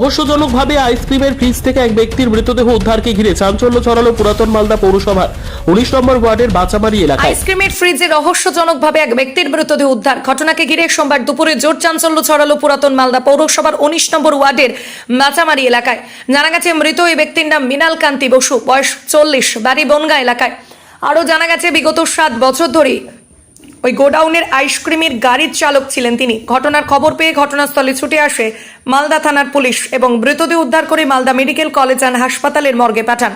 রহস্যজনকভাবে আইসক্রিমের ফ্রিজ থেকে এক ব্যক্তির মৃতদেহ উদ্ধারকে ঘিরে চাঞ্চল্য ছড়ালো পুরাতন মালদা পৌরসভার উনিশ নম্বর ওয়ার্ডের বাচামারি এলাকায়। আইসক্রিমের ফ্রিজে রহস্যজনকভাবে এক ব্যক্তির মৃতদেহ উদ্ধার। ঘটনাকে ঘিরে সোমবার দুপুরে জোর চাঞ্চল্য ছড়ালো পুরাতন মালদা পৌরসভার উনিশ নম্বর ওয়ার্ডের মাচামারি এলাকায়। জানা গেছে, মৃত এই ব্যক্তির নাম মৃণাল কান্তি বসু, বয়স চল্লিশ, বাড়ি বনগা এলাকায়। আরও জানা গেছে, বিগত সাত বছর ধরে ওই গোডাউনের আইসক্রিমের গাড়ির চালক ছিলেন তিনি। ঘটনার খবর পেয়ে ঘটনাস্থলে ছুটে আসে মালদা থানার পুলিশ এবং মৃতদেহ উদ্ধার করে মালদা মেডিকেল কলেজ অ্যান্ড হাসপাতালের মর্গে পাঠান।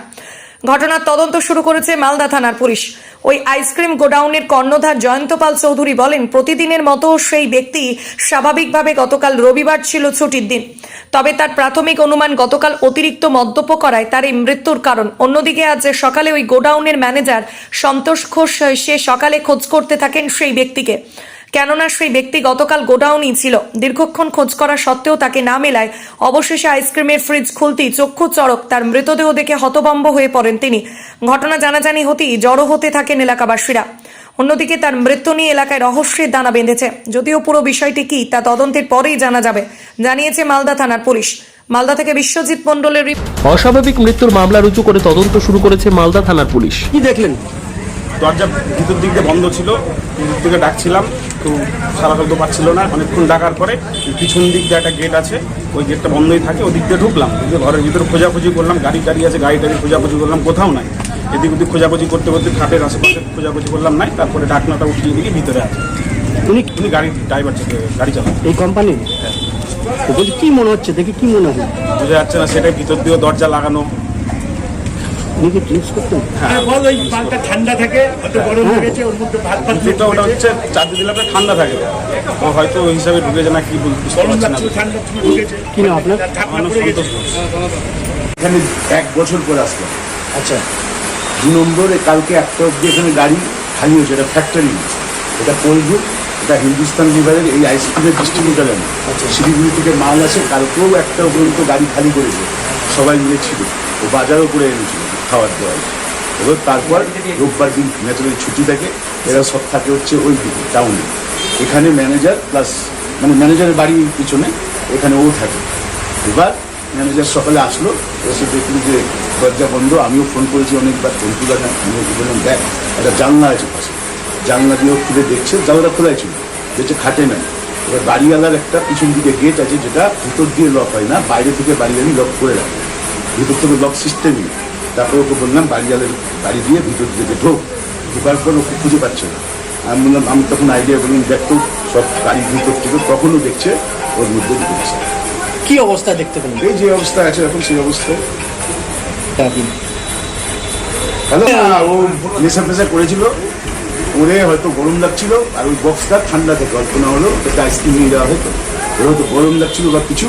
ঘটনার তদন্ত শুরু করেছে মালদা থানার পুলিশ। ওই আইসক্রিম গোডাউনের কর্ণধার জয়ন্ত পাল চৌধুরী বলেন, প্রতিদিনের মতো সেই ব্যক্তি স্বাভাবিকভাবে গতকাল রবিবার ছিল ছুটির দিন। তবে তার প্রাথমিক অনুমান গতকাল অতিরিক্ত মদ্যপ করায় তার এই মৃত্যুর কারণ। অন্যদিকে আজ সকালে ওই গোডাউনের ম্যানেজার সন্তোষ ঘোষ, সে সকালে খোঁজ করতে থাকেন সেই ব্যক্তিকে। কেননা সেই ব্যক্তি গতকাল গোডাউনই ছিল। দীর্ঘক্ষণ খোঁজ করা সত্ত্বেও তাকে না মেলায় অবশেষে আইসক্রিমের ফ্রিজ খুলতেই চক্ষু চড়ক তার মৃতদেহ দেখে হতভম্ব হয়ে পড়েন তিনি। ঘটনা জানাজানি হতেই জড়ো হতে থাকেন এলাকাবাসীরা। অন্যদিকে তার মৃত্যু নিয়ে এলাকায় রহস্যের দানা বেঁধেছে। যদিও পুরো বিষয়টি কি তা তদন্তের পরেই জানা যাবে জানিয়েছে মালদা থানার পুলিশ। মালদা থেকে বিশ্বজিৎ মন্ডলের অস্বাভাবিক মৃত্যুর মামলা রুজু করে তদন্ত শুরু করেছে মালদা থানার পুলিশ। কি দেখলেন? দরজা ভিতর দিক দিয়ে বন্ধ ছিল ভিতর থেকে ডাকছিলাম তো সারা করতে পারছিল না অনেকক্ষণ ডাকার পরে পিছন দিক দিয়ে একটা গেট আছে ওই গেটটা বন্ধই থাকে ওদিক দিয়ে ঢুকলাম ঢুকে ঘরের ভিতরে খোঁজাখুঁজি করলাম গাড়ি টাড়ি আছে গাড়ি টাড়ি খোঁজাখুঁজি করলাম কোথাও নাই। এদিক ওদিক খোঁজাখুঁজি করতে করতে খাটের আশেপাশে খোঁজাখুঁজি করলাম নাই তারপরে ডাকনাটা উঠিয়ে দিকে ভিতরে আছে। উনি উনি গাড়ি ড্রাইভার গাড়ি চালান। এই কোম্পানি তো বলছি কি মনে হচ্ছে? দেখে কি মনে হয়? বোঝা যাচ্ছে না সেটাই ভিতর দিয়েও দরজা লাগানো কি ড্রিঙ্কস করতেন হ্যাঁ। বল ওই ঠান্ডা থাকে অত গরম লেগেছে ওর মধ্যে ভাত ভাত ভিতরটা ওটা হচ্ছে দিলে আপনার ঠান্ডা থাকে। ও হয়তো ওই হিসাবে ঢুকেছে না কি বলতে বুঝতে পারছি না। ঠান্ডা ঢুকেছে কি নাম আপনার। এখানে এক বছর পরে আসলাম আচ্ছা। দু নম্বরে কালকে একটা অব্দি এখানে গাড়ি খালি হয়েছে এটা ফ্যাক্টরি এটা কোলভুট এটা হিন্দুস্তান লিভারের এই আইসক্রিমের ডিস্ট্রিবিউটার আমি শিলিগুড়ি থেকে মাল আছে কালকেও একটা পর্যন্ত গাড়ি খালি করেছে। সবাই মিলে ছিল। ও বাজারও করে এনেছিল। খাবার দাবার এবার তারপর রোববার দিন ন্যাচারাল ছুটি থাকে, এরা সব থাকে হচ্ছে ওই দিকে টাউনে এখানে ম্যানেজার প্লাস মানে ম্যানেজারের বাড়ির পিছনে এখানে ও থাকে। এবার ম্যানেজার সকালে আসলো, এসে দেখলি যে দরজা বন্ধ, আমিও ফোন করেছি অনেকবার ফোন তুলে না বললাম, দেখ, একটা জানলা আছে পাশে। জানলা দিয়েও খুলে দেখছে জানলা খোলাই ছিল, দেখছে খাটে নাই। এবার বাড়িওয়ালার একটা পিছন দিকে গেট আছে, যেটা ভিতর দিয়ে লক হয় না, বাইরে থেকে বাড়িওয়ালি লক করে রাখে। ভিতর থেকে লক সিস্টেমই তারপরে ওকে বললাম বাড়িওয়ালের বাড়ি দিয়ে ভিতর দিকে ঢোক ঢোকার পর ওকে খুঁজে পাচ্ছে না। আমি বললাম আমি তখন আইডিয়া বললাম দেখতো সব গাড়ি ভিতর থেকে তখনও দেখছে ওর মধ্যে ঢুকে গেছে। কি অবস্থা দেখতে পেলেন? এই যে অবস্থা আছে এখন সেই অবস্থায় হ্যালো? ও নেশা ফেশা করেছিল। ওরে হয়তো গরম লাগছিল আর ওই বক্সটা ঠান্ডা থেকে অল্প না হলো একটা আইসক্রিম নিয়ে যাওয়া হতো। ওর হয়তো গরম লাগছিল বা কিছু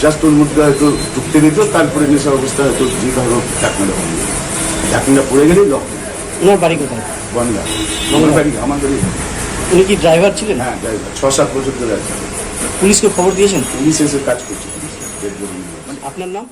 জাস্ট ওর মধ্যে হয়তো ঢুকতে দিত তারপরে নেশার অবস্থা হয়তো যেভাবে হোক ঢাকনাটা বন্ধ ঢাকনাটা পড়ে গেলেই লক ওনার বাড়ি কোথায়? বন্ধ আমার বাড়ি আমার বাড়ি। উনি কি ড্রাইভার ছিলেন? হ্যাঁ ড্রাইভার ছ সাত বছর ধরে পুলিশকে খবর দিয়েছেন? পুলিশ এসে কাজ করছে। আপনার নাম?